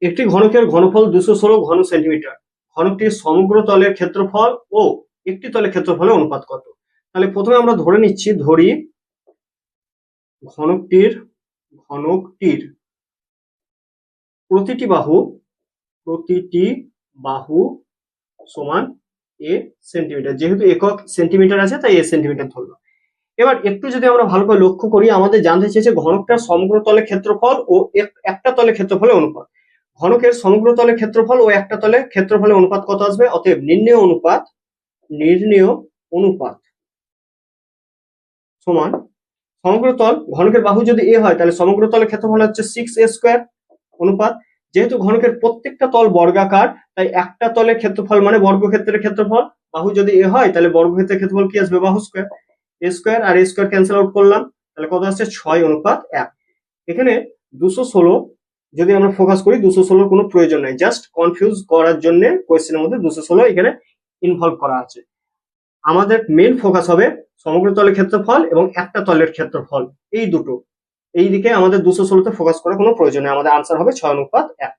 একটি ঘনকের ঘনফল দুশো ষোলো ঘন সেন্টিমিটার। ঘনকটির সমগ্র তলের ক্ষেত্রফল ও একটি তলের ক্ষেত্রফলের অনুপাত কত? তাহলে প্রথমে আমরা ধরে নিচ্ছি, ধরি ঘনকটির ঘনকটির প্রতিটি বাহু প্রতিটি বাহু সমান এ সেন্টিমিটার। যেহেতু একক সেন্টিমিটার আছে, তাই এ সেন্টিমিটার ধরলো। এবার একটু যদি আমরা ভালো করে লক্ষ্য করি, আমাদের জানতে চেয়েছে ঘনকটার সমগ্র তলের ক্ষেত্রফল ও এক- একটা তলের ক্ষেত্রফলের অনুপাত। ঘনকের সমগ্র তলের ক্ষেত্রফল ও একটা তলের ক্ষেত্রফলের অনুপাত কত আসবে? অতএব নির্ণেয় অনুপাত নির্ণেয় অনুপাত সমান সমগ্র তল, ঘনকের বাহু যদি এ হয়, তাহলে সমগ্র তলের ক্ষেত্রফল হচ্ছে সিক্স এ স্কোয়ার অনুপাত। যেহেতু ঘনকের প্রত্যেকটা তল বর্গাকার, তাই একটা তলের ক্ষেত্রফল মানে বর্গক্ষেত্রের ক্ষেত্রফল। বাহু যদি এ হয়, তাহলে বর্গক্ষেত্রের ক্ষেত্রফল কি আসবে? বাহু স্কোয়ার এ স্কোয়ার আর এ স্কোয়ার ক্যান্সেল আউট করলাম, তাহলে কত আসছে? ছয় অনুপাত এক। এখানে দুশো ষোলো যদি আমরা ফোকাস করি দুশো ষোলোর কোনো প্রয়োজন নাই। জাস্ট কনফিউজ করার জন্য কোয়েশ্চেনের মধ্যে দুশো ষোলো এখানে ইনভলভ করা আছে। আমাদের মেন ফোকাস হবে সমগ্র তলের ক্ষেত্রফল এবং একটা তলের ক্ষেত্রফল। এই দুটো। এই দিকে আমাদের দুশো ষোলোতে ফোকাস করার কোনো প্রয়োজন নেই। আমাদের আনসার হবে ছয় অনুপাত এক।